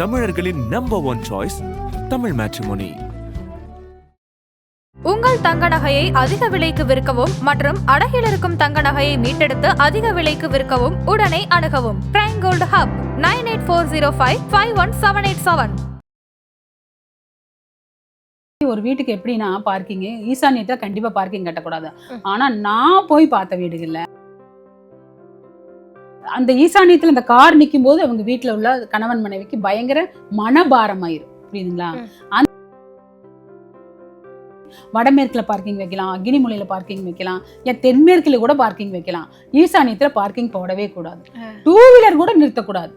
தமிழர்களின் number one choice Tamil matrimony உங்கள் தங்க நகையை அதிக விலைக்கு விற்கவும் மற்றும் அடகில் இருக்கும் தங்க நகையை மீட்டெடுத்து அதிக விலைக்கு விற்கவும் உடனே அணுகவும். Prime gold hub nine eight four zero five five one seven eight seven ஒரு வீட்டுக்கு எப்படின்னா பார்க்கிங் ஈசானியத்தில் கண்டிப்பா பார்க்கிங் கட்டக்கூடாது. ஆனா நான் போய் பார்த்த வீடுகள்ல அந்த ஈசானியத்துல இந்த கார் நிற்கும் போது அவங்க வீட்டுல உள்ள கணவன் மனைவிக்கு பயங்கர மனபாரமாயிரும். புரியுதுங்களா. அந்த வடமேற்குல பார்க்கிங் வைக்கலாம் அக்னிமூலையில பார்க்கிங் வைக்கலாம் ஏன் தென்மேற்குல கூட பார்க்கிங் வைக்கலாம். ஈசானியத்துல பார்க்கிங் போடவே கூடாது. டூ வீலர் கூட நிறுத்தக்கூடாது.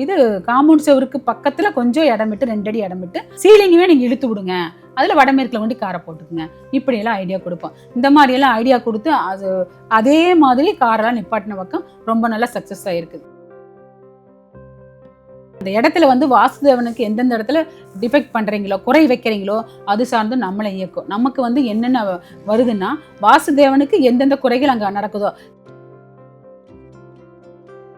இது காம்பவுண்ட் செவருக்கு பக்கத்துல கொஞ்சம் இடம் விட்டு ரெண்டு அடி இடம் விட்டு சீலிங்குமே நீங்கள் இழுத்து விடுங்க. அதுல வடமேற்கில் கொண்டு காரை போட்டுக்குங்க. இப்படியெல்லாம் ஐடியா கொடுப்போம். இந்த மாதிரி எல்லாம் ஐடியா கொடுத்து அது அதே மாதிரி காரெல்லாம் நிப்பாட்டின பக்கம் ரொம்ப நல்லா சக்ஸஸ் ஆகிருக்குது அந்த இடத்துல வந்து வாசுதேவனுக்கு எந்தெந்த இடத்துல டிஃபெக்ட் பண்றீங்களோ குறை வைக்கிறீங்களோ அது சார்ந்து நம்மளை இயக்கும். நமக்கு வந்து என்னென்ன வருதுன்னா வாசுதேவனுக்கு எந்தெந்த குறைகள் அங்கே நடக்குதோ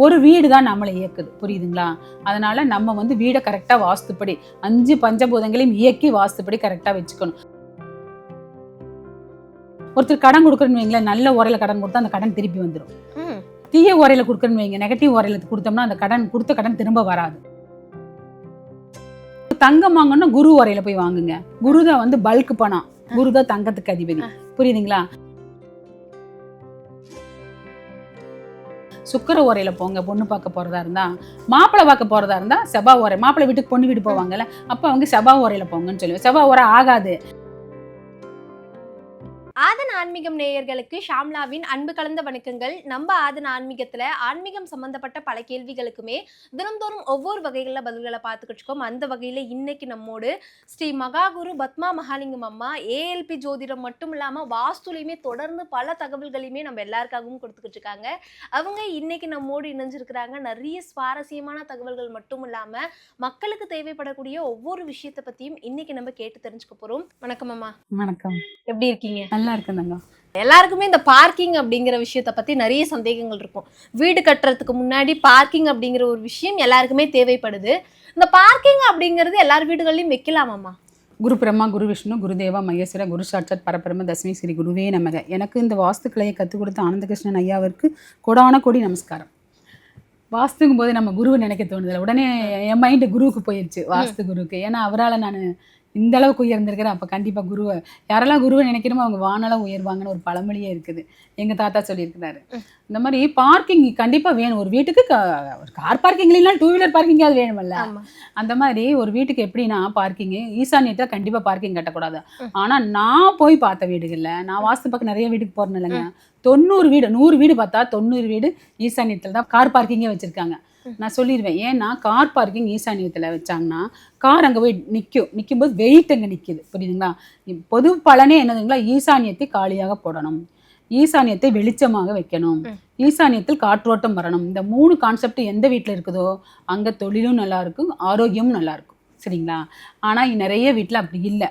ஒரு வீடு தான் நம்மளை இயக்குது. புரியுதுங்களா? அதனால நம்ம வந்து வீடை கரெக்டா வாஸ்துப்படி அஞ்சு பஞ்சபூதங்களையும் இயக்கி வாஸ்துப்படி கரெக்டா வச்சுக்கணும். ஒருத்தர் கடன் கொடுக்குறேன்னு வைங்களேன் நல்ல உரையில கடன் கொடுத்தா அந்த கடன் திருப்பி வந்துடும். தீய உரையில கொடுக்குறேன்னு வைங்க நெகட்டிவ் உரையில கொடுத்தோம்னா அந்த கடன் கொடுத்த கடன் திரும்ப வராது. தங்கம் வாங்கணும்னா குரு உரையில போய் வாங்குங்க. குரு தான் வந்து பல்க் பணம். குரு தான் தங்கத்துக்கு அதிபதி. புரியுதுங்களா? சுக்கர உரையில போங்க பொண்ணு பார்க்க போறதா இருந்தா மாப்பிள்ளை பார்க்க போறதா இருந்தா செபா ஓரை மாப்பிள்ளை வீட்டுக்கு பொண்ணு வீடு போவாங்கல்ல அப்ப அவங்க செபா உரையில போங்கன்னு சொல்லுவேன். செபா உரை ஆகாது. ஆதன் ஆன்மீகம் நேயர்களுக்கு ஷாம்லாவின் அன்பு கலந்த வணக்கங்கள். நம்ம ஆதன் ஆன்மீகத்துல ஆன்மீகம் சம்பந்தப்பட்ட பல கேள்விகளுக்குமே தினம்தோறும் ஒவ்வொரு வகைகளில் பதில்களை பார்த்துக்கிட்டு இருக்கோம். அந்த வகையில இன்னைக்கு நம்மோடு ஸ்ரீ மகாகுரு பத்மா மகாலிங்கம் அம்மா ஏஎல்பி ஜோதிடம் மட்டும் இல்லாம வாஸ்துலையுமே தொடர்ந்து பல தகவல்களையுமே நம்ம எல்லாருக்காகவும் கொடுத்துக்கிட்டு இருக்காங்க. அவங்க இன்னைக்கு நம்மோடு இணைஞ்சிருக்கிறாங்க. நிறைய சுவாரஸ்யமான தகவல்கள் மட்டும் இல்லாம மக்களுக்கு தேவைப்படக்கூடிய ஒவ்வொரு விஷயத்தை பத்தியும் இன்னைக்கு நம்ம கேட்டு தெரிஞ்சுக்க போறோம். வணக்கம் அம்மா. வணக்கம். எப்படி இருக்கீங்க? நல்லா இருக்கு தங்கம். எல்லாருக்குமே இந்த பார்க்கிங் அப்படிங்கிற விஷயத்த பத்தி நிறைய சந்தேகங்கள் இருக்கும். வீடு கட்டுறதுக்கு முன்னாடி பார்க்கிங் அப்படிங்கிற ஒரு விஷயம் எல்லாருக்குமே தேவைப்படுது. இந்த பார்க்கிங் அப்படிங்கிறது எல்லார் வீடுகள்லயும் வைக்கலாமாம்மா? குரு பிரம்மா குரு விஷ்ணு குருதேவா மகேஸ்வர குரு சாட்சாத் பரபிரம தஸ்மி ஸ்ரீ குருவே நமக. எனக்கு இந்த வாஸ்துக்கலையை கற்றுக் கொடுத்த ஆனந்தகிருஷ்ணன் ஐயாவிற்கு கொடான கோடி நமஸ்காரம். வாஸ்துங்கும் போது நம்ம குருவை நினைக்க தோணுதில்ல உடனே என் மைண்டு குருவுக்கு போயிடுச்சு வாஸ்து குருவுக்கு. ஏன்னா அவரால் நான் இந்த அளவுக்கு உயர்ந்திருக்கிறேன் அப்போ கண்டிப்பாக குருவை யாரெல்லாம் குருவை நினைக்கிறோமோ அவங்க வானளவு உயர்வாங்கன்னு ஒரு பழமொழியே இருக்குது. எங்கள் தாத்தா சொல்லியிருக்கிறாரு. இந்த மாதிரி பார்க்கிங் கண்டிப்பாக வேணும். ஒரு வீட்டுக்கு ஒரு கார் பார்க்கிங் இல்லைன்னா டூ வீலர் பார்க்கிங்காவது வேணுமல்ல அந்த மாதிரி ஒரு வீட்டுக்கு எப்படின்னா பார்க்கிங் ஈசானியத்தில் கண்டிப்பாக பார்க்கிங் கட்டக்கூடாது. ஆனால் நான் போய் பார்த்த வீடுகள்ல நான் வாஸ்து பக்கம் நிறைய வீட்டுக்கு போறேன் இல்லைங்க. தொண்ணூறு வீடு நூறு வீடு பார்த்தா தொண்ணூறு வீடு ஈசானியத்தில் தான் கார் பார்க்கிங்கே வச்சுருக்காங்க. நான் சொல்லிடுவேன். ஏன்னா கார் பார்க்கிங் ஈசானியத்தில் வச்சாங்கன்னா கார் அங்கே போய் நிற்கும் நிற்கும்போது வெயிட் அங்கே நிற்கிது புரியுதுங்களா? பொது பலனே என்னதுங்களா? ஈசானியத்தை காலியாக போடணும். ஈசானியத்தை வெளிச்சமாக வைக்கணும். ஈசானியத்தில் காற்றோட்டம் வரணும். இந்த மூணு கான்செப்ட் எந்த வீட்டில் இருக்குதோ அங்கே தொழிலும் நல்லா இருக்கும் ஆரோக்கியமும் நல்லா இருக்கும். சரிங்களா? ஆனால் நிறைய வீட்டில் அப்படி இல்லை.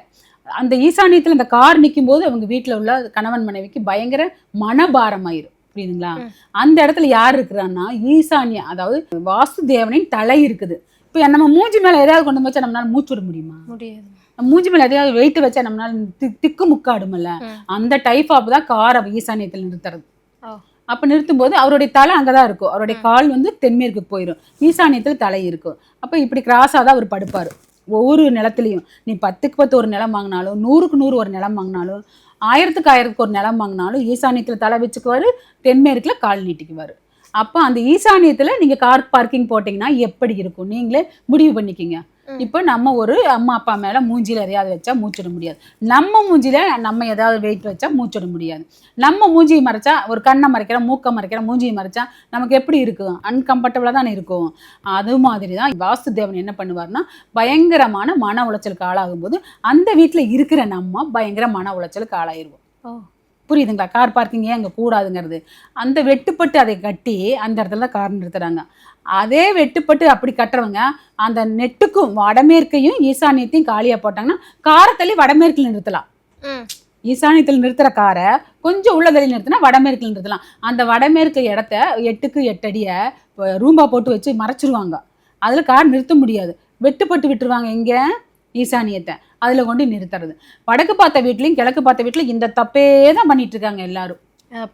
அந்த ஈசானியத்தில் இந்த கார் நிற்கும் போது அவங்க வீட்டில் உள்ள கணவன் மனைவிக்கு பயங்கர மனபாரமாயிரும். புரியுதுங்களா. அந்த இடத்துல யார் இருக்கிறான்னா ஈசானிய அதாவது வாஸ்து தேவனின் தலை இருக்குது. இப்போ நம்ம மூஞ்சி மேலே எதாவது கொண்டு வச்சா நம்மளால மூச்சு விட முடியுமா? முடியாது. மூஞ்சி மேலே எதையாவது வெயிட் வச்சா நம்மளால திக்கு முக்காடுமல்ல. அந்த டைப் ஆஃப் தான் கார் ஈசானியத்தில் நிறுத்துறது. அப்போ நிறுத்தும்போது அவருடைய தலை அங்கே தான் இருக்கும். அவருடைய கால் வந்து தென்மேற்கு போயிடும் ஈசானியத்தில் தலை இருக்கும். அப்போ இப்படி கிராஸாக தான் அவர் படுப்பார். ஒவ்வொரு நிலத்துலையும். நீ பத்துக்கு பத்து ஒரு நிலம் வாங்கினாலும் நூறுக்கு நூறு ஒரு நிலம் வாங்கினாலும் ஆயிரத்துக்கு ஆயிரத்துக்கு ஒரு நிலம் வாங்கினாலும் ஈசானியத்தில் தலை வச்சுக்குவார் தென்மேற்கில் கால் நீட்டிக்குவார். அப்போ அந்த ஈசானியத்தில் நீங்கள் கார் பார்க்கிங் போட்டிங்கன்னா எப்படி இருக்கும்? நீங்களே முடிவு பண்ணிக்கிங்க. இப்போ நம்ம ஒரு அம்மா அப்பா மேலே மூஞ்சியில் எதையாவது வச்சா மூச்சிட முடியாது. நம்ம மூஞ்சில நம்ம ஏதாவது வெயிட் வச்சா மூச்சிட முடியாது. நம்ம மூஞ்சியை மறைச்சா ஒரு கண்ணை மறைக்கிறோம் மூக்கை மறைக்கிறோம் மூஞ்சியை மறைச்சா நமக்கு எப்படி இருக்கும்? அன்கம்ஃபர்டபுளாக தானே இருக்கும். அது மாதிரி தான் வாஸ்து தேவன் என்ன பண்ணுவார்னா பயங்கரமான மன உளைச்சலுக்கு ஆளாகும்போது அந்த வீட்டில் இருக்கிற நம்ம பயங்கர மன உளைச்சலுக்கு ஆளாயிருவோம். ஓ. புரியுதுங்களா? கார் பார்க்கிங் ஏன் அங்கே கூடாதுங்கிறது. அந்த வெட்டுப்பட்டு அதை கட்டி அந்த இடத்துல தான் கார் நிறுத்துறாங்க. அதே வெட்டுப்பட்டு அப்படி கட்டுறவங்க அந்த நெட்டுக்கும் வடமேற்கையும் ஈசானியத்தையும் காலியாக போட்டாங்கன்னா காரை தள்ளி வடமேற்கில் நிறுத்தலாம். ஈசானியத்தில் நிறுத்துற காரை கொஞ்சம் உள்ள தள்ளி நிறுத்தினா வடமேற்கில் நிறுத்தலாம். அந்த வடமேற்கு இடத்த எட்டுக்கு எட்டு அடியை ரூம்பா போட்டு வச்சு மறைச்சிருவாங்க. அதில் கார் நிறுத்த முடியாது. வெட்டுப்பட்டு விட்டுருவாங்க இங்கே ஈசானியத்தை. அதில் கொண்டு நிறுத்துறது. வடக்கு பார்த்த வீட்லேயும் கிழக்கு பார்த்த வீட்லையும் இந்த தப்பே தான் பண்ணிட்டு இருக்காங்க எல்லாரும்.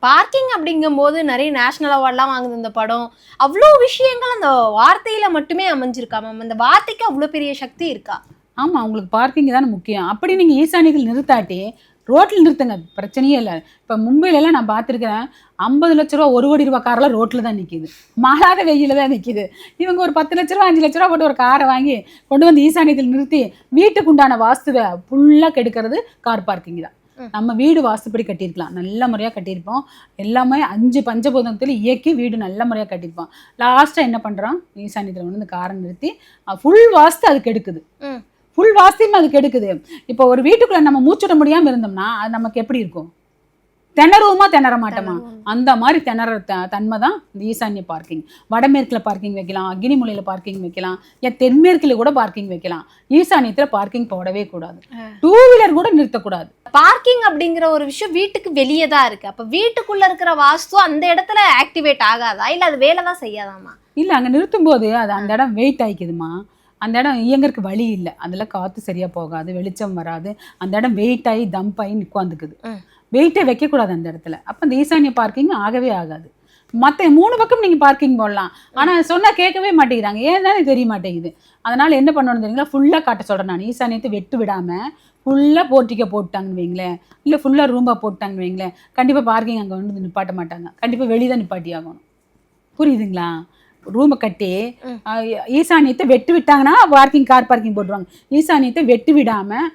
பார்க்கிங் அப்படிங்கும்போது நிறைய நேஷ்னல் அவார்ட்லாம் வாங்குது இந்த படம். அவ்வளோ விஷயங்கள் அந்த வார்த்தையில மட்டுமே அமைஞ்சிருக்கா மேம் அந்த வார்த்தைக்கு அவ்வளோ பெரிய சக்தி இருக்கா? ஆமாம் உங்களுக்கு பார்க்கிங் தானே முக்கியம். அப்படி நீங்கள் ஈசானிகள் நிறுத்தாட்டி ரோட்டில் நிறுத்துங்க. பிரச்சனையே இல்லை. இப்போ மும்பையிலலாம் நான் பார்த்துருக்கேன் ஐம்பது லட்ச ரூபா ஒரு கோடி ரூபா காரெல்லாம் ரோட்டில் தான் நிற்கிது மாறாத வெயில தான் நிற்கிது இவங்க ஒரு பத்து லட்ச ரூபா அஞ்சு லட்ச ரூபா போட்டு ஒரு காரை வாங்கி கொண்டு வந்து ஈசானியத்தில் நிறுத்தி வீட்டுக்கு உண்டான வாஸ்துவை ஃபுல்லாக கெடுக்கிறது கார் பார்க்கிங் தான். நம்ம வீடு வாஸ்துப்படி கட்டியிருக்கலாம். நல்ல முறையாக கட்டியிருப்போம். எல்லாமே அஞ்சு பஞ்சபூதத்தில் இயக்கி வீடு நல்ல முறையாக கட்டியிருப்போம். லாஸ்ட்டாக என்ன பண்ணுறோம் ஈசானியத்தில் வந்து காரை நிறுத்தி ஃபுல் வாஸ்து அது கெடுக்குது. ஃபுல் வாஸ்தையும் அது கெடுக்குது இப்போ ஒரு வீட்டுக்குள்ள நம்ம மூச்சுட முடியாம இருந்தோம்னா அது நமக்கு எப்படி இருக்கும்? திணறுவோமா திணற மாட்டோமா? அந்த மாதிரி திணற தன்மை தான் இந்த ஈசான்ய பார்க்கிங் வடமேற்குல பார்க்கிங் வைக்கலாம் அக்னிமூலையில் பார்க்கிங் வைக்கலாம் ஏன் தென்மேற்குல கூட பார்க்கிங் வைக்கலாம். ஈசானியத்தில் பார்க்கிங் போடவே கூடாது. டூ வீலர் கூட நிறுத்தக்கூடாது. பார்க்கிங் அப்படிங்கிற ஒரு விஷயம் வீட்டுக்கு வெளியே தான் இருக்கு. அப்ப வீட்டுக்குள்ள இருக்கிற வாஸ்து அந்த இடத்துல ஆக்டிவேட் ஆகாதா? இல்ல அது வேலை தான் செய்யாதாமா? இல்லை அங்கே நிறுத்தும்போது அது அந்த இடம் வெயிட் ஆகிக்குதுமா அந்த இடம் இயங்கறதுக்கு வழி இல்லை. அதில் காற்று சரியாக போகாது வெளிச்சம் வராது. அந்த இடம் வெயிட் ஆகி தம்ப் ஆகி உட்காந்துக்குது. வெயிட்டே வைக்கக்கூடாது அந்த இடத்துல. அப்போ இந்த ஈசானிய பார்க்கிங் ஆகவே ஆகாது. மற்ற மூணு பக்கம் நீங்கள் பார்க்கிங் போடலாம். ஆனால் சொன்னால் கேட்கவே மாட்டேங்கிறாங்க. ஏன் தானே தெரிய மாட்டேங்குது? அதனால் என்ன பண்ணணும் தெரியுங்களா? ஃபுல்லாக காட்ட சொல்கிறேன் நான். ஈசானியத்தை வெட்டு விடாமல் ஃபுல்லாக போர்ட்டிக்க போட்டாங்கன்னு வைங்களேன். இல்லை ஃபுல்லாக ரூம்பாக போட்டாங்கன்னு வைங்களேன். கண்டிப்பாக பார்க்கிங் அங்கே வந்து நிப்பாட்ட மாட்டாங்க. கண்டிப்பாக வெளியே தான் நிப்பாட்டி ஆகணும். புரியுதுங்களா? ரூமை கட்டி ஈசானியத்தை வெட்டு விட்டாங்கன்னா பார்க்கிங் கார் பார்க்கிங் போட்டுருவாங்க. ஈசானியத்தை வெட்டு விடாமல்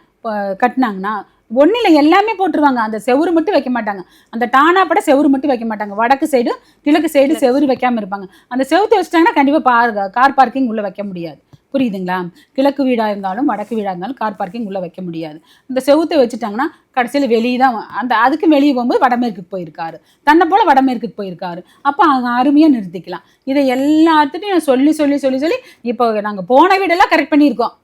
கட்டினாங்கன்னா ஒன்றில் எல்லாமே போட்டுருவாங்க. அந்த செவுரு மட்டும் வைக்க மாட்டாங்க. அந்த டானாப்பட செவுரு மட்டும் வைக்க மாட்டாங்க. வடக்கு சைடு கிழக்கு சைடு செவுரு வைக்காம இருப்பாங்க. அந்த செவுத்து வச்சிட்டாங்கன்னா கண்டிப்பாக பார் கார் பார்க்கிங் உள்ளே வைக்க முடியாது. புரியுதுங்களா? கிழக்கு வீடாக இருந்தாலும் வடக்கு வீடாக இருந்தாலும் கார் பார்க்கிங் உள்ளே வைக்க முடியாது. இந்த செவுத்தை வச்சுட்டாங்கன்னா கடைசியில் வெளியே தான் அந்த அதுக்கு வெளியே போகும்போது வடமேற்குக்கு போயிருக்காரு. தன்னை போல் வடமேற்குக்கு போயிருக்காரு. அப்போ அவங்க அருமையாக நிறுத்திக்கலாம். இதை எல்லாத்துட்டையும் நான் சொல்லி சொல்லி சொல்லி சொல்லி இப்போ நாங்கள் போன வீடெல்லாம் கரெக்ட் பண்ணியிருக்கோம்.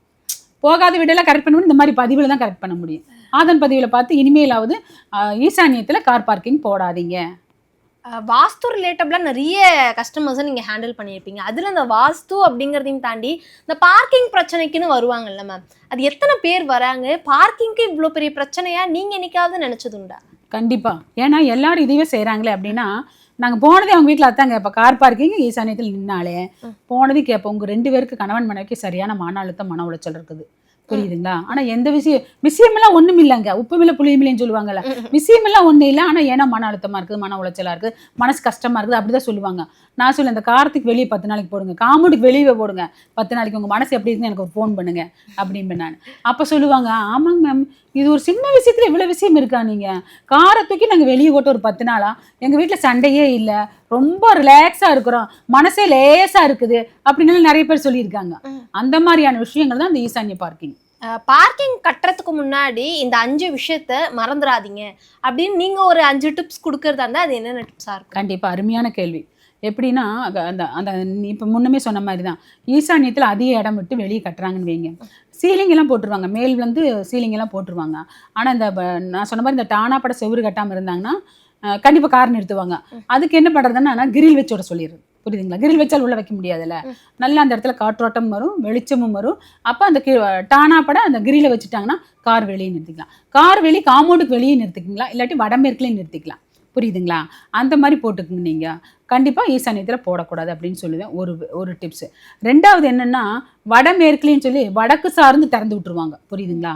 போகாத வீடெல்லாம் கரெக்ட் பண்ணணும் இந்த மாதிரி பதிவில் தான் கரெக்ட் பண்ண முடியும். ஆதன் பதிவில் பார்த்து இனிமேலாவது ஈசானியத்தில் கார் பார்க்கிங் போடாதீங்க. வாஸ்து ரிலேட்டபிளாக நிறைய கஸ்டமர்ஸை நீங்கள் ஹேண்டில் பண்ணியிருப்பீங்க. அதில் இந்த வாஸ்து அப்படிங்கிறதையும் தாண்டி இந்த பார்க்கிங் பிரச்சனைக்குன்னு வருவாங்கல்ல மேம் அது எத்தனை பேர் வராங்க? பார்க்கிங்க்கு இவ்வளோ பெரிய பிரச்சனையா? நீங்கள் என்னைக்காவது நினச்சதுண்டா கண்டிப்பாக ஏன்னா எல்லாரும் இதையே செய்கிறாங்களே அப்படின்னா நாங்கள் போனதே அவங்க வீட்டில் அதாங்க. இப்போ கார் பார்க்கிங் ஈசானியத்தில் நின்னாலே போனது கேட்போம் உங்கள் ரெண்டு பேருக்கு கணவன் மனைவிக்கு சரியான மன அழுத்தம் மன உளைச்சல் இருக்குது. புரியுதுங்களா? ஆனால் எந்த விஷயம் விஷயமெல்லாம் ஒன்றும் இல்லைங்க உப்புமில்ல புளியுமில்லைன்னு சொல்லுவாங்கல்ல. விஷயமெல்லாம் ஒன்றும் இல்லை. ஆனால் ஏன்னா மன அழுத்தமாக இருக்குது மன உளைச்சலாக இருக்குது மனசு கஷ்டமாக இருக்குது அப்படி தான் சொல்லுவாங்க. நான் சொல்ல இந்த காரத்துக்கு வெளியே பத்து நாளைக்கு போடுங்க. காமெடிக்கு வெளியே போடுங்க. பத்து நாளைக்கு உங்கள் மனசு எப்படி இருக்குன்னு எனக்கு ஒரு ஃபோன் பண்ணுங்க அப்படின்பேன் நான். அப்போ சொல்லுவாங்க ஆமாங்க மேம் இது ஒரு சின்ன விஷயத்துல இவ்வளோ விஷயம் இருக்கா நீங்கள் காரை தூக்கி நாங்கள் வெளியே போட்டு ஒரு பத்து நாளா? எங்கள் வீட்டில் சண்டையே இல்லை. ரொம்ப ரிலாக்ஸாக இருக்கிறோம். மனசே லேசாக இருக்குது அப்படின்னு நிறைய பேர் சொல்லியிருக்காங்க. அந்த மாதிரியான விஷயங்கள் தான் இந்த ஈசான்ய பார்க்கிங். பார்க்கிங் கட்டுறதுக்கு முன்னாடி இந்த அஞ்சு விஷயத்த மறந்துடாதீங்க அப்படின்னு நீங்கள் ஒரு அஞ்சு டிப்ஸ் கொடுக்கறதா இருந்தால் அது என்னென்ன டிப்ஸாக இருக்கும்? கண்டிப்பாக அருமையான கேள்வி. எப்படின்னா அந்த அந்த இப்போ முன்னமே சொன்ன மாதிரி தான் ஈசான்யத்தில் அதிக இடம் விட்டு வெளியே கட்டுறாங்கன்னு வைங்க. சீலிங் எல்லாம் போட்டுருவாங்க. மேல் வந்து சீலிங் எல்லாம் போட்டுருவாங்க. ஆனால் இந்த நான் சொன்ன மாதிரி இந்த டானாப்பட செவுரு கட்டாமல் இருந்தாங்கன்னா கண்டிப்பாக கார் நிறுத்துவாங்க. அதுக்கு என்ன பண்ணுறதுன்னா கிரில் வச்சு விட சொல்லிடுறது. புரியுதுங்களா? கிரில் வச்சால் உள்ளே வைக்க முடியாதுல்ல? நல்லா அந்த இடத்துல காற்றோட்டம் வரும் வெளிச்சமும் வரும். அப்போ அந்த கி டானாப்பட அந்த கிரில வச்சுட்டாங்கன்னா கார் வெளியே நிறுத்திக்கலாம். கார் வெளியே காம்பவுண்டுக்கு வெளியே நிறுத்திக்கலாம் இல்லாட்டி வடமேற்குலேயும் நிறுத்திக்கலாம். புரியுதுங்களா? அந்த மாதிரி போட்டுக்குங்க நீங்கள் கண்டிப்பாக ஈசானியத்தில் போடக்கூடாது அப்படின்னு சொல்லுவேன். ஒரு ஒரு டிப்ஸு ரெண்டாவது என்னென்னா வடமேற்குலேன்னு சொல்லி வடக்கு சார்ந்து திறந்து விட்டுருவாங்க. புரியுதுங்களா?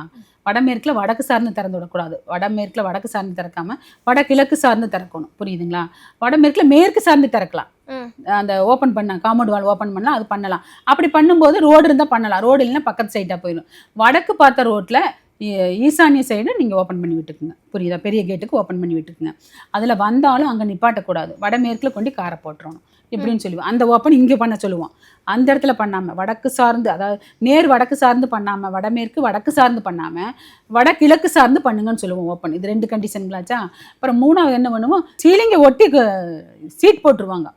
வடமேற்கில் வடக்கு சார்ந்து திறந்து விடக்கூடாது. வடமேற்கில் வடக்கு சார்ந்து திறக்காம வடகிழக்கு சார்ந்து திறக்கணும். புரியுதுங்களா? வடமேற்கில் மேற்கு சார்ந்து திறக்கலாம். அந்த ஓப்பன் பண்ண காம்பவுண்ட் வால் ஓப்பன் பண்ணலாம் அது பண்ணலாம். அப்படி பண்ணும்போது ரோடு இருந்தால் பண்ணலாம். ரோடு இல்லைன்னா பக்கத்து சைடாக போயிடும். வடக்கு பார்த்த ரோட்டில் ஈசானிய சைடு நீங்கள் ஓப்பன் பண்ணி விட்டுக்குங்க. புரியுதா? பெரிய கேட்டுக்கு ஓப்பன் பண்ணி விட்டுக்குங்க. அதில் வந்தாலும் அங்கே நிப்பாட்டக்கூடாது. வடமேற்கில் கொண்டு காரை போட்டுறணும். இப்படின்னு சொல்லுவோம். அந்த ஓப்பன் இங்கே பண்ண சொல்லுவோம். அந்த இடத்துல பண்ணாமல் வடக்கு சார்ந்து அதாவது நேர் வடக்கு சார்ந்து பண்ணாமல் வடமேற்கு வடக்கு சார்ந்து பண்ணாமல் வடகிழக்கு சார்ந்து பண்ணுங்கன்னு சொல்லுவோம் ஓப்பன் இது ரெண்டு கண்டிஷன்களாச்சா அப்புறம் மூணாவது என்ன பண்ணுவோம்? சீலிங்கை ஒட்டி சீட் போட்டுருவாங்க.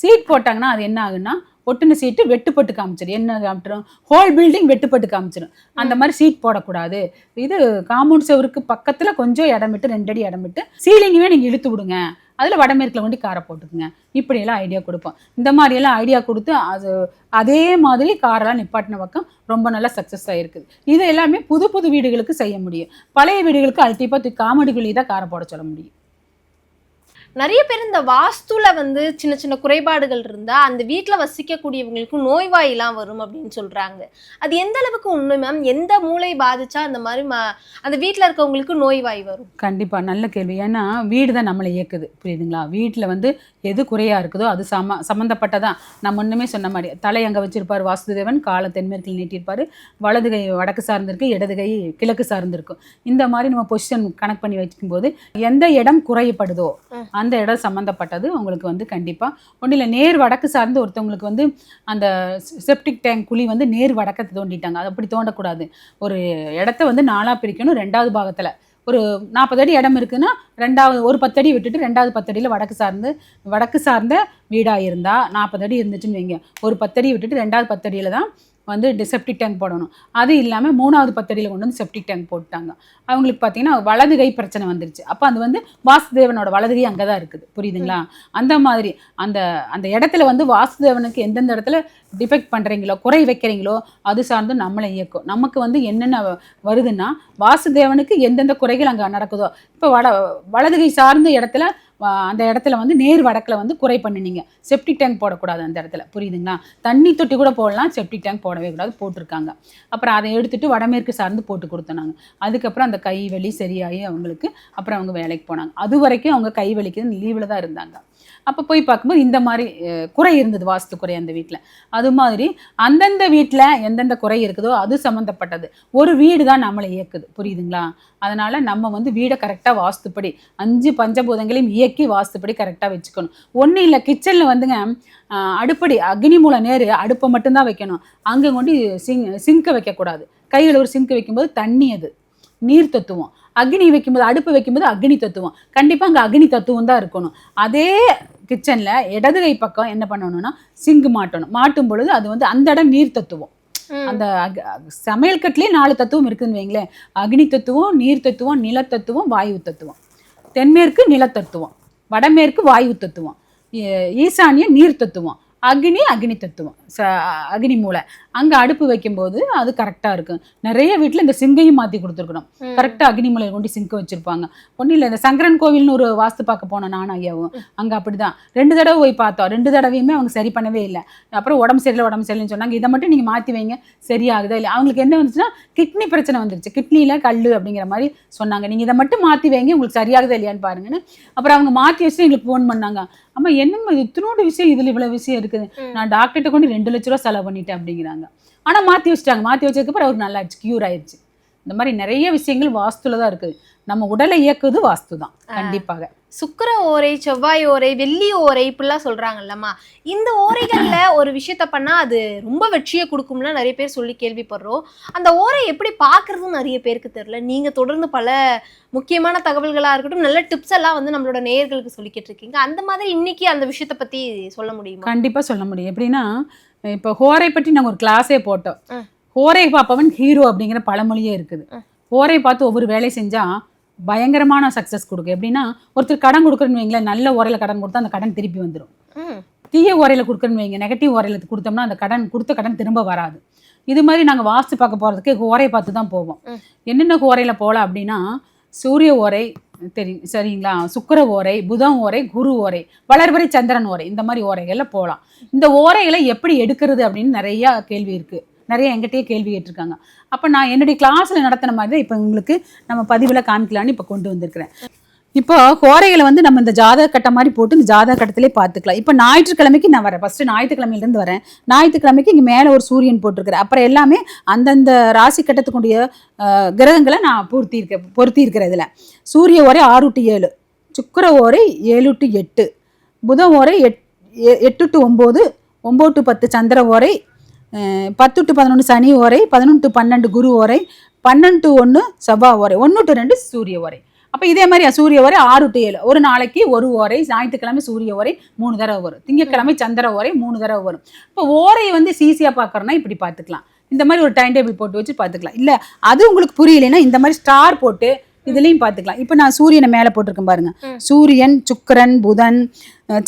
சீட் போட்டாங்கன்னா அது என்ன ஆகுன்னா ஒட்டுன சீட்டு வெட்டுப்பட்டு காமிச்சிடும் என்ன காமிச்சிடும் ஹோல் பில்டிங் வெட்டுப்பட்டு காமிச்சிடும் அந்த மாதிரி சீட் போடக்கூடாது. இது காம்பவுண்ட் செவருக்கு பக்கத்தில் கொஞ்சம் இடம் விட்டு ரெண்டு அடி இடம் விட்டு சீலிங்குமே நீங்கள் இழுத்து விடுங்க. அதில் வடமேற்கில் கொண்டு காரை போட்டுக்குங்க. இப்படியெல்லாம் ஐடியா கொடுப்போம். இந்த மாதிரியெல்லாம் ஐடியா கொடுத்து அது அதே மாதிரி காரெல்லாம் நிப்பாட்டின பக்கம் ரொம்ப நல்லா சக்ஸஸ் ஆகிருக்குது இது எல்லாமே புது புது வீடுகளுக்கு செய்ய முடியும். பழைய வீடுகளுக்கு அல்டிப்பாக காமெடி தான் காரை போட சொல்ல முடியும். நிறைய பேர் இந்த வாஸ்துல வந்து சின்ன சின்ன குறைபாடுகள் இருந்தா அந்த வீட்ல வசிக்கக்கூடியவங்களுக்கு நோய்வாயெல்லாம் வரும் அப்படின்னு சொல்றாங்க. அது எந்த அளவுக்கு உண்மை மேம் எந்த மூளை பாதிச்சா அந்த மாதிரி ம- அந்த வீட்ல இருக்கவங்களுக்கு நோய்வாய் வரும்? கண்டிப்பாக நல்ல கேள்வி. ஏன்னா வீடு தான் நம்மளை இயக்குது. புரியுதுங்களா? வீட்டில் வந்து எது குறையாக இருக்குதோ அது சம சம்மந்தப்பட்டதான் நான் முன்னுமே சொன்ன மாதிரி தலை அங்கே வச்சிருப்பார் வாசுதேவன் காலை தென்மேற்கில் நீட்டியிருப்பார். வலது கை வடக்கு சார்ந்திருக்கு இடது கை கிழக்கு சார்ந்திருக்கும். இந்த மாதிரி நம்ம பொசிஷன் கனெக்ட் பண்ணி வச்சுக்கும்போது எந்த இடம் குறையப்படுதோ. அந்த இடம் சம்மந்தப்பட்டது உங்களுக்கு வந்து கண்டிப்பாக ஒன்றும் இல்லை நேர் வடக்கு சார்ந்து ஒருத்தவங்களுக்கு வந்து அந்த செப்டிக் டேங்க் குழி வந்து நேர் வடக்கத்தை தோண்டிட்டாங்க. அது அப்படி தோண்டக்கூடாது. ஒரு இடத்த வந்து நாலாக பிரிக்கணும் ரெண்டாவது பாகத்தில். ஒரு நாற்பது அடி இடம் இருக்குன்னா ரெண்டாவது ஒரு பத்தடி விட்டுட்டு ரெண்டாவது பத்தடியில் வடக்கு சார்ந்து வடக்கு சார்ந்த வீடாக இருந்தால் நாற்பது அடி இருந்துச்சுன்னு வைங்க. ஒரு பத்தடி விட்டுட்டு ரெண்டாவது பத்தடியில் தான் வந்து செப்டிக் டேங்க் போடணும். அது இல்லாமல் மூணாவது பத்தடியில் கொண்டு வந்து செப்டிக் டேங்க் போட்டாங்க. அவங்களுக்கு பார்த்தீங்கன்னா வலது கை பிரச்சனை வந்துருச்சு. அப்போ அது வந்து வாசுதேவனோட வலது கை அங்கே தான் இருக்குது. புரியுதுங்களா? அந்த மாதிரி அந்த அந்த இடத்துல வந்து வாசுதேவனுக்கு எந்தெந்த இடத்துல டிஃபெக்ட் பண்ணுறீங்களோ குறை வைக்கிறீங்களோ அது சார்ந்து நம்மளை இயக்கும். நமக்கு வந்து என்னென்ன வருதுன்னா வாசுதேவனுக்கு எந்தெந்த குறைகள் அங்கே நடக்குதோ இப்போ வட வலது கை சார்ந்த இடத்துல அந்த இடத்துல வந்து நேர் வடக்கில் வந்து குறை பண்ணினீங்க. செப்டிக் டேங்க் போடக்கூடாது அந்த இடத்துல. புரியுதுங்களா? தண்ணி தொட்டி கூட போடலாம் செப்டிக் டேங்க் போடவே கூடாது போட்டிருக்காங்க. அப்புறம் அதை எடுத்துட்டு வடமேற்கு சார்ந்து போட்டு கொடுத்தனாங்க அதுக்கப்புறம் அந்த கை வலி சரியாகி அவங்களுக்கு அப்புறம் அவங்க வேலைக்கு போனாங்க. அது வரைக்கும் அவங்க கை வலிக்குது லீவில் தான் இருந்தாங்க. அப்போ போய் பார்க்கும்போது இந்த மாதிரி குறை இருந்தது வாஸ்து குறை அந்த வீட்டில் அது மாதிரி அந்தந்த வீட்டில் எந்தெந்த குறை இருக்குதோ அது சம்மந்தப்பட்டது ஒரு வீடு தான் நம்மளை இயக்குது. புரியுதுங்களா? அதனால நம்ம வந்து வீடை கரெக்டாக வாஸ்துப்படி அஞ்சு பஞ்சபூதங்களையும் இயக்க வாஸ்துப்படி கரெக்டாக வச்சுக்கணும். ஒன்றும் இல்லை கிச்சனில் வந்துங்க அடுப்படி அக்னி மூல நேரு அடுப்பை மட்டும்தான் வைக்கணும். அங்கே கொண்டு சிங் சிங்கை வைக்கக்கூடாது. கையில் ஒரு சிங்க் வைக்கும்போது தண்ணி அது. நீர் தத்துவம். அக்னி வைக்கும்போது அடுப்பு வைக்கும்போது அக்னி தத்துவம். கண்டிப்பாக அங்கே அக்னி தத்துவம் தான் இருக்கணும். அதே கிச்சனில் இடது கை பக்கம் என்ன பண்ணணும்னா சிங்கு மாட்டணும். மாட்டும் பொழுது அது வந்து அந்த இடம் நீர் தத்துவம். அந்த சமையல் கட்டிலே நாலு தத்துவம் இருக்குதுன்னு வைங்களேன். அக்னி தத்துவம் நீர் தத்துவம் நிலத்தத்துவம் வாயு தத்துவம். தென்மேற்கு நிலத்தத்துவம் வடமேற்கு வாயு தத்துவம் ஈசானிய நீர் தத்துவம் அக்னி அக்னி தத்துவம் ச அக்னி மூலை அங்கே அடுப்பு வைக்கும்போது அது கரெக்டாக இருக்கும். நிறைய வீட்டில் இந்த சிங்கையும் மாற்றி கொடுத்துருக்கணும். கரெக்டாக அக்னி மூலையை கொண்டு சிங்க் வச்சுருப்பாங்க. ஒன்றும் இல்லை இந்த சங்கரன் கோவில்னு ஒரு வாஸ்து பார்க்க போனோம் நானும் ஐயாவும் அங்கே அப்படி தான் ரெண்டு தடவை போய் பார்த்தோம். ரெண்டு தடவையுமே அவங்க சரி பண்ணவே இல்லை. அப்புறம் உடம்பு சரியில்லை உடம்பு சரியில்லைன்னு சொன்னாங்க. இதை மட்டும் நீங்கள் மாற்றி வைங்க. சரியாகுதா இல்லை அவங்களுக்கு என்ன வந்துச்சுன்னா கிட்னி பிரச்சனை வந்துருச்சு. கிட்னியில் கல் அப்படிங்கிற மாதிரி சொன்னாங்க. நீங்கள் இதை மட்டும் மாற்றி வைங்க உங்களுக்கு சரியாகுதா இல்லையான்னு பாருங்கன்னு. அப்புறம் அவங்க மாற்றி வச்சுட்டு எங்களுக்கு ஃபோன் பண்ணாங்க. அம்மா என்னம்மா இது? இத்தினோண்டு விஷயம் இதில் இவ்வளோ விஷயம் இருக்குது. நான் டாக்டர்கிட்ட கொண்டு ரெண்டு லட்ச ரூபா செலவு பண்ணிட்டேன் அப்படிங்கிறாங்க. ஆனால் மாற்றி வச்சிட்டாங்க. மாற்றி வச்சதுக்கப்புறம் அவருக்கு நல்லா ஆயிடுச்சு. க்யூர் ஆயிடுச்சு. இந்த மாதிரி நிறைய விஷயங்கள் வாஸ்துல தான் இருக்குது. நம்ம உடலை இயக்குவது வாஸ்து தான் கண்டிப்பாக. சுக்கிர ஓரை செவ்வாய் ஓரை வெள்ளி ஓரை இப்படிலாம் சொல்றாங்கல்லம்மா. இந்த ஓரைகள்ல ஒரு விஷயத்த பண்ணா அது ரொம்ப வெற்றியை கொடுக்கும்னா நிறைய பேர் சொல்லி கேள்விப்படுறோம். அந்த ஓரை எப்படி பாக்குறதுன்னு நிறைய பேருக்கு தெரியல. நீங்க தொடர்ந்து பல முக்கியமான தகவல்களா இருக்கட்டும் நல்ல டிப்ஸ் எல்லாம் வந்து நம்மளோட நேயர்களுக்கு சொல்லிக்கிட்டு இருக்கீங்க. அந்த மாதிரி இன்னைக்கு அந்த விஷயத்த பத்தி சொல்ல முடியுமா? கண்டிப்பாக சொல்ல முடியும். எப்படின்னா இப்போ ஹோரை பற்றி நாங்கள் ஒரு கிளாஸே போட்டோம். ஹோரை பார்ப்பவன் ஹீரோ அப்படிங்கிற பழமொழியே இருக்குது. ஹோரை பார்த்து ஒவ்வொரு வேலை செஞ்சால் பயங்கரமான சக்ஸஸ் கொடுக்கும் எப்படின்னா ஒருத்தர் கடன் கொடுக்குறேன்னு வைங்களேன் நல்ல உரையில் கடன் கொடுத்தா அந்த கடன் திருப்பி வந்துடும். தீய உரையில் கொடுக்குறேன்னு வைங்க நெகட்டிவ் உரையில் கொடுத்தோம்னா அந்த கடன் கொடுத்த கடன் திரும்ப வராது இது மாதிரி நாங்கள் வாஸ்து பார்க்க போகிறதுக்கு ஹோரை பார்த்து தான் போவோம். என்னென்ன ஹோரையில் போகலாம் அப்படின்னா சூரிய ஓரை தெரியும் சரிங்களா? சுக்கிர ஓரை புதன் ஓரை குரு ஓரை வளர்வரை சந்திரன் ஓரை இந்த மாதிரி ஓரைகளில் போகலாம் இந்த ஓரைகளை எப்படி எடுக்கிறது அப்படின்னு நிறையா கேள்வி இருக்குது நிறைய எங்கிட்டயே கேள்வி கேட்டிருக்காங்க. அப்போ நான் என்னுடைய கிளாஸில் நடத்தின மாதிரி தான் இப்போ உங்களுக்கு நம்ம பதிவில் காமிக்கலான்னு இப்போ கொண்டு வந்திருக்கிறேன். இப்போ கோரைகளை வந்து நம்ம இந்த ஜாதக கட்டை மாதிரி போட்டு இந்த ஜாதக கட்டத்திலே பார்த்துக்கலாம். இப்போ ஞாயிற்றுக்கிழமைக்கு நான் வரேன். ஃபஸ்ட்டு ஞாயிற்றுக்கிழமையிலேருந்து வரேன். ஞாயிற்றுக்கிழமைக்கு இங்கே மேலே ஒரு சூரியன் போட்டிருக்கிறேன் அப்புறம் எல்லாமே அந்தந்த ராசி கட்டத்துக்குடைய கிரகங்களை நான் பூர்த்தி இருக்க பொருத்தி இருக்கிற இதில். சூரிய ஓரை ஆறு டு ஏழு சுக்கர ஓரை ஏழு டு எட்டு புதன் ஓரை எட் எ- எட்டு டு ஒம்பது ஒம்பது டு பத்து சந்திர ஓரை பத்து டு பதினொன்று சனி ஓரை பதினொன்று டு பன்னெண்டு குரு ஓரை பன்னெண்டு டு ஒன்று செவ்வாய் ஓரை ஒன்று டு ரெண்டு சூரிய ஓரை. அப்போ இதே மாதிரி சூரிய உரை ஆறு டு ஏழு. ஒரு நாளைக்கு ஒரு ஓரை ஞாயிற்றுக்கிழமை சூரிய உரை மூணு தடவை வரும். திங்கக்கிழமை சந்திர உரை மூணு தடவை வரும். இப்போ ஓரையை வந்து ஈஸியாக பார்க்குறோன்னா இப்படி பார்த்துக்கலாம். இந்த மாதிரி ஒரு டைம் டேபிள் போட்டு வச்சு பார்த்துக்கலாம். இல்லை அது உங்களுக்கு புரியலைன்னா இந்த மாதிரி ஸ்டார் போட்டு இதுலயும் பார்த்துக்கலாம் இப்போ நான் சூரியனை மேலே போட்டிருக்கேன் பாருங்க. சூரியன் சுக்கிரன் புதன்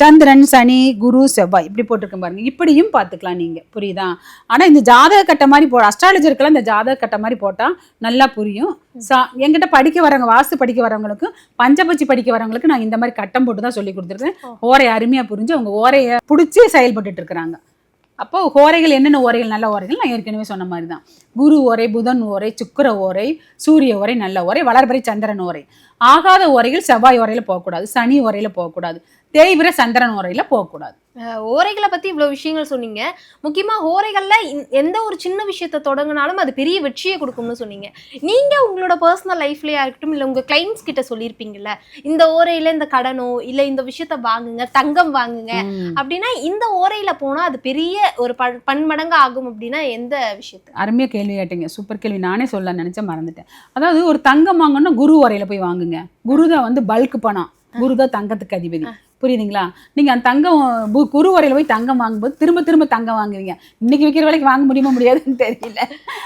சந்திரன் சனி குரு செவ்வாய் இப்படி போட்டிருக்கேன் பாருங்க. இப்படியும் பார்த்துக்கலாம் நீங்க. புரியுதா? ஆனா இந்த ஜாதக கட்ட மாதிரி போ அஸ்ட்ராலஜருக்கெல்லாம் இந்த ஜாதக கட்ட மாதிரி போட்டா நல்லா புரியும். சா என்கிட்ட படிக்க வரவங்க வாஸ்து படிக்க வரவங்களுக்கும் பஞ்சபட்சி படிக்க வரவங்களுக்கு நான் இந்த மாதிரி கட்டம் போட்டு தான் சொல்லி கொடுத்துருக்கேன். ஓரை அருமையா புரிஞ்சு அவங்க ஓரையை பிடிச்சி செயல்பட்டுட்டு இருக்கிறாங்க. அப்போ ஓரைகள் என்னென்ன ஓரைகள்? நல்ல ஓரைகள் நான் ஏற்கனவே சொன்ன மாதிரி தான். குரு ஓரை புதன் ஓரை சுக்கிர ஓரை சூரிய ஓரை நல்ல ஓரை வளர்பறை சந்திரன் ஓரை. ஆகாத ஓரைகள் செவ்வாய் ஓரையில போகக்கூடாது சனி ஓரையில போகக்கூடாது தேய்பிர சந்திரன் ஓரையில போகக்கூடாது. ஓரைகளை பத்தி இவ்வளவு விஷயங்கள் சொன்னீங்க. முக்கியமா ஓரைகள்ல எந்த ஒரு சின்ன விஷயத்தை தொடங்கினாலும் அது பெரிய வெற்றியை கொடுக்கும்னு சொன்னீங்க. நீங்க உங்களோட பர்சனல் லைஃப்லயா இருக்கட்டும் இல்ல உங்க கிளைண்ட்ஸ் கிட்ட சொல்லியிருப்பீங்கல்ல இந்த ஓரையில இந்த கடனோ இல்ல இந்த விஷயத்த வாங்குங்க தங்கம் வாங்குங்க. அப்படின்னா இந்த ஓரையில போனா அது பெரிய ஒரு பன் பன்மடங்கு ஆகும் அப்படின்னா எந்த விஷயத்த அருமையா கேள்வி கேட்டீங்க சூப்பர் கேள்வி. நானே சொல்ல நினைச்சேன் மறந்துட்டேன். அதாவது ஒரு தங்கம் வாங்கணும்னா குரு வரையில் போய் வாங்குங்க. குரு தான் வந்து பல்க் பணம். குரு தான் தங்கத்துக்கு அதிபதி. புரியுதுங்களா? நீங்க அந்த தங்கம் பு- குரு வரையில போய் தங்கம் வாங்கும்போது திரும்ப திரும்ப தங்கம் வாங்குவீங்க. இன்னைக்கு விற்கிற விலைக்கு வாங்க முடியுமா முடியாதுன்னு தெரியல.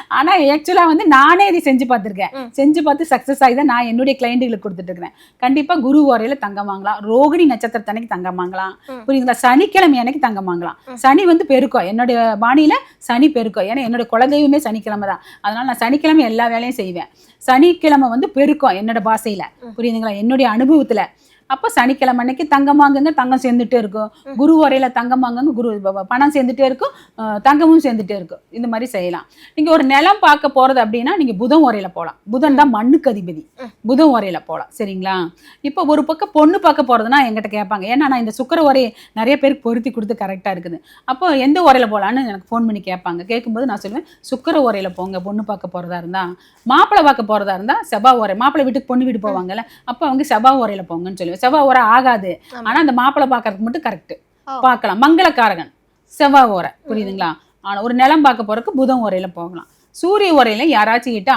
ஆனா ஆக்சுவலா வந்து நானே இதை செஞ்சு பார்த்திருக்கேன். செஞ்சு பார்த்து சக்சஸ் ஆகி தான் நான் என்னுடைய கிளைண்ட்டுகளுக்கு கொடுத்துட்டு இருக்கிறேன். கண்டிப்பா குரு வரையில தங்கம் வாங்கலாம். ரோகிணி நட்சத்திரத்தன்னைக்கு தங்கம் வாங்கலாம். புரியுதுங்களா? சனிக்கிழமை அன்னைக்கு தங்கம் வாங்கலாம். சனி வந்து பெருக்கம். என்னுடைய பாணியில சனி பெருக்கம். ஏன்னா என்னோட குலதெய்வமே சனிக்கிழமை தான். அதனால நான் சனிக்கிழமை எல்லா வேலையும் செய்வேன். சனிக்கிழமை வந்து பெருக்கம் என்னோட பாஷையில. புரியுதுங்களா? என்னுடைய அனுபவத்துல. அப்போ சனிக்கிழமை அன்னைக்கு தங்கம் வாங்குங்க தங்கம் சேர்ந்துட்டே இருக்கும். குரு வரையில தங்கம் வாங்குங்க குரு பணம் சேர்ந்துட்டே இருக்கும். தங்கமும் சேர்ந்துட்டே இருக்கும். இந்த மாதிரி செய்யலாம். நீங்க ஒரு நிலம் பார்க்க போறது அப்படின்னா நீங்க புதன் உரையில போகலாம் புதன் தான் மண்ணுக்கு அதிபதி. புதன் உரையில போகலாம் சரிங்களா? இப்போ ஒரு பக்கம் பொண்ணு பார்க்க போறதுன்னா என்கிட்ட கேட்பாங்க. ஏன்னா நான் இந்த சுக்கர உரை நிறைய பேருக்கு பொருத்தி கொடுத்து கரெக்டாக இருக்குது. அப்போ எந்த உரையில போகலான்னு எனக்கு ஃபோன் பண்ணி கேட்பாங்க. கேட்கும்போது நான் சொல்லுவேன் சுக்கர உரையில போங்க. பொண்ணு பார்க்க போறதா இருந்தா மாப்பிள்ளை பார்க்க போறதா இருந்தா செவ்வாய் உரை மாப்பிள்ளை வீட்டுக்கு பொண்ணு வீடு போவாங்கல்ல அப்போ அவங்க செவ்வாய் உரையில போங்கன்னு சொல்லுவேன். செவ்வாய் உரை ஆகாது. ஆனா அந்த மாப்பிள்ளை பார்க்கறதுக்கு மட்டும் கரெக்ட். பார்க்கலாம். மங்களக்காரகன் செவ்வாய் உரை புரியுதுங்களா? ஆனா ஒரு நிலம் பார்க்க போறதுக்கு புதன் உரையில போகலாம். சூரிய உரையில யாராச்சும் கிட்ட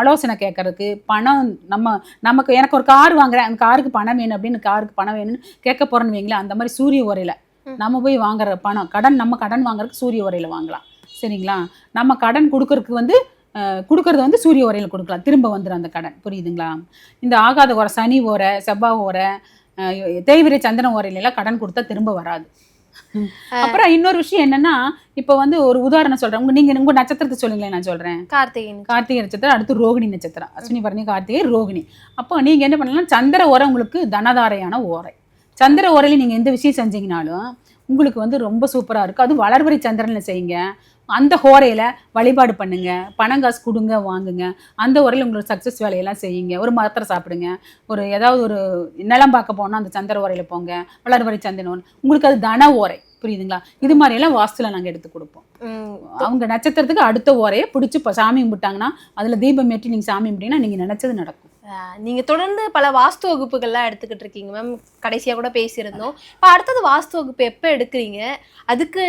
ஆலோசனை கேட்கறதுக்கு பணம் நம்ம நமக்கு எனக்கு ஒரு கார் வாங்குறேன். அந்த காருக்கு பணம் வேணும் அப்படின்னு காருக்கு பணம் வேணும்னு கேட்க போறேன்னு வைங்களேன் அந்த மாதிரி சூரிய உரையில. நம்ம போய் வாங்குற பணம் கடன் நம்ம கடன் வாங்குறதுக்கு சூரிய உரையில வாங்கலாம். சரிங்களா? நம்ம கடன் கொடுக்கறதுக்கு வந்து கொடுக்கறது வந்து சூரிய உரையில கொடுக்கலாம். திரும்ப வந்துடும் அந்த கடன். புரியுதுங்களா? இந்த ஆகாத உரை சனி ஓரை செவ்வாய் ஓரை தேய்விரை சந்திரன் ஓரையில எல்லாம் கடன் கொடுத்தா திரும்ப வராது. அப்புறம் இன்னொரு விஷயம் என்னன்னா இப்போ வந்து ஒரு உதாரணம் சொல்றேன். உங்க நீங்க உங்க நட்சத்திரத்தை சொல்லுங்களேன் நான் சொல்றேன். கார்த்திகேயன் கார்த்திகை நட்சத்திரம் அடுத்து ரோகிணி நட்சத்திரம். அஸ்வினி பரணி கார்த்திகை ரோகிணி. அப்போ நீங்க என்ன பண்ணலாம்? சந்திர ஓரை உங்களுக்கு தனதாரையான ஓரை. சந்திர ஓரையில நீங்க எந்த விஷயம் செஞ்சீங்கனாலும் உங்களுக்கு வந்து ரொம்ப சூப்பரா இருக்கும். அது வளர்வரை சந்திரன்ல செய்யுங்க. அந்த ஹோரையில வழிபாடு பண்ணுங்க. பணம் காசு கொடுங்க வாங்குங்க. அந்த ஓரையில உங்களுக்கு சக்ஸஸ் வேலையெல்லாம் செய்யுங்க. ஒரு மாத்திரை சாப்பிடுங்க. ஒரு ஏதாவது ஒரு நிலம் பார்க்க போனா அந்த சந்திர ஓரையில போங்க. வளர்வரை சந்திரன் ஓரை. உங்களுக்கு அது தன ஓரை. புரியுதுங்களா? இது மாதிரியெல்லாம் வாஸ்துல நாங்க எடுத்து கொடுப்போம். அவங்க நட்சத்திரத்துக்கு அடுத்த ஓரையை பிடிச்சி இப்போ சாமி கும்பிட்டாங்கன்னா அதில் தீபம் ஏற்றி நீங்கள் சாமி கும்பிட்டீங்கன்னா நீங்கள் நினச்சது நடக்கும். அஹ் நீங்க தொடர்ந்து பல வாஸ்து வகுப்புகள்லாம் எடுத்துக்கிட்டு இருக்கீங்க மேம். கடைசியா கூட பேசியிருந்தோம். இப்போ அடுத்தது வாஸ்து வகுப்பு எப்போ எடுக்கிறீங்க? அதுக்கு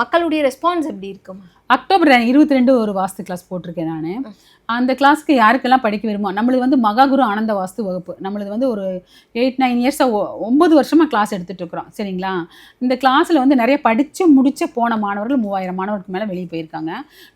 மக்களுடைய ரெஸ்பான்ஸ் எப்படி இருக்கும்? அக்டோபர் இருபத்தி ரெண்டு ஒரு வாஸ்து கிளாஸ் போட்டிருக்கேன் நான். அந்த கிளாஸ்க்கு யாருக்கெல்லாம் படிக்க விரும்பும் நம்மளது வந்து மகாகுரு ஆனந்த வாஸ்து வகுப்பு. நம்மளது வந்து ஒரு எயிட் நைன் இயர்ஸாக ஒன்பது வருஷமாக கிளாஸ் எடுத்துட்டு இருக்கிறோம். சரிங்களா? இந்த கிளாஸில் வந்து நிறைய படித்து முடிச்ச போன மாணவர்கள் மூவாயிரம் மாணவருக்கு மேலே வெளியே போயிருக்காங்க.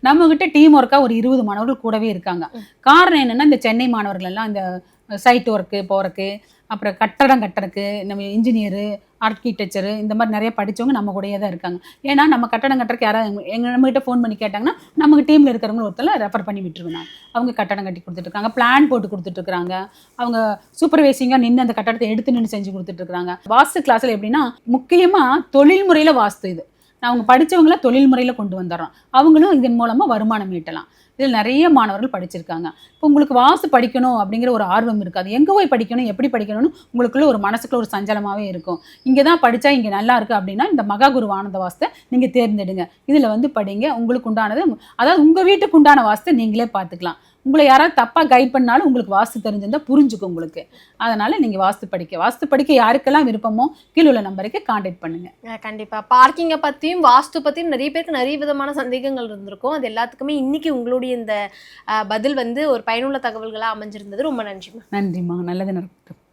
நம்மக்கிட்ட டீம் ஒர்க்காக ஒரு இருபது மாணவர்கள் கூடவே இருக்காங்க. காரணம் என்னென்னா இந்த சென்னை மாணவர்கள் எல்லாம் இந்த சைட் ஒர்க்கு போகிறக்கு அப்புறம் கட்டடம் கட்டுறதுக்கு நம்ம இன்ஜினியரு ஆர்கிடெக்சரு இந்த மாதிரி நிறைய படிச்சவங்க நம்ம கூடயே தான் இருக்காங்க. ஏன்னா நம்ம கட்டடம் கட்டுறதுக்கு யாராவது எங்கள் நம்மகிட்ட ஃபோன் பண்ணி கேட்டாங்கன்னா நமக்கு டீமில் இருக்கிறவங்க ஒருத்தர் ரெஃபர் பண்ணி விட்டுருவேன் அவங்க கட்டடம் கட்டி கொடுத்துட்ருக்காங்க பிளான் போட்டு கொடுத்துட்ருக்காங்க அவங்க சூப்பர்வைசிங்காக நின்று அந்த கட்டடத்தை எடுத்து நின்று செஞ்சு கொடுத்துட்ருக்காங்க வாஸ்து கிளாஸில் எப்படின்னா முக்கியமாக தொழில் முறையில் வாஸ்து இது. நான் அவங்க படித்தவங்கள தொழில் முறையில் கொண்டு வந்துடுறோம். அவங்களும் இதன் மூலமாக வருமானம் ஈட்டலாம். இதில் நிறைய மாணவர்கள் படிச்சிருக்காங்க. இப்போ உங்களுக்கு வாசு படிக்கணும் அப்படிங்கிற ஒரு ஆர்வம் இருக்காது எங்கே போய் படிக்கணும் எப்படி படிக்கணும்னு உங்களுக்குள்ள ஒரு மனசுக்குள்ள ஒரு சஞ்சலமாகவே இருக்கும். இங்கே தான் படித்தா இங்கே நல்லா இருக்குது அப்படின்னா இந்த மகாகுரு ஆனந்த வாஸ்தை நீங்கள் தேர்ந்தெடுங்க. இதில் வந்து படிங்க. உங்களுக்கு உண்டானது அதாவது உங்கள் வீட்டுக்கு உண்டான வாஸ்தை நீங்களே பார்த்துக்கலாம். உங்களை யாராவது தப்பாக கைட் பண்ணாலும் உங்களுக்கு வாஸ்து தெரிஞ்சிருந்தா புரிஞ்சுக்கும் உங்களுக்கு. அதனால் நீங்கள் வாஸ்து படிக்க வாஸ்து படிக்க யாருக்கெல்லாம் விருப்பமோ கீழே உள்ள நம்பருக்கு காண்டாக்ட் பண்ணுங்க. அஹ் கண்டிப்பா. பார்க்கிங்கை பத்தியும் வாஸ்து பத்தியும் நிறைய பேருக்கு நிறைய விதமான சந்தேகங்கள் இருந்திருக்கும். அது எல்லாத்துக்குமே இன்னைக்கு உங்களுடைய இந்த பதில் வந்து ஒரு பயனுள்ள தகவல்களா அமைஞ்சிருந்தது. ரொம்ப நன்றி மேம் நன்றிம்மா. நல்லது நடக்கட்டும்.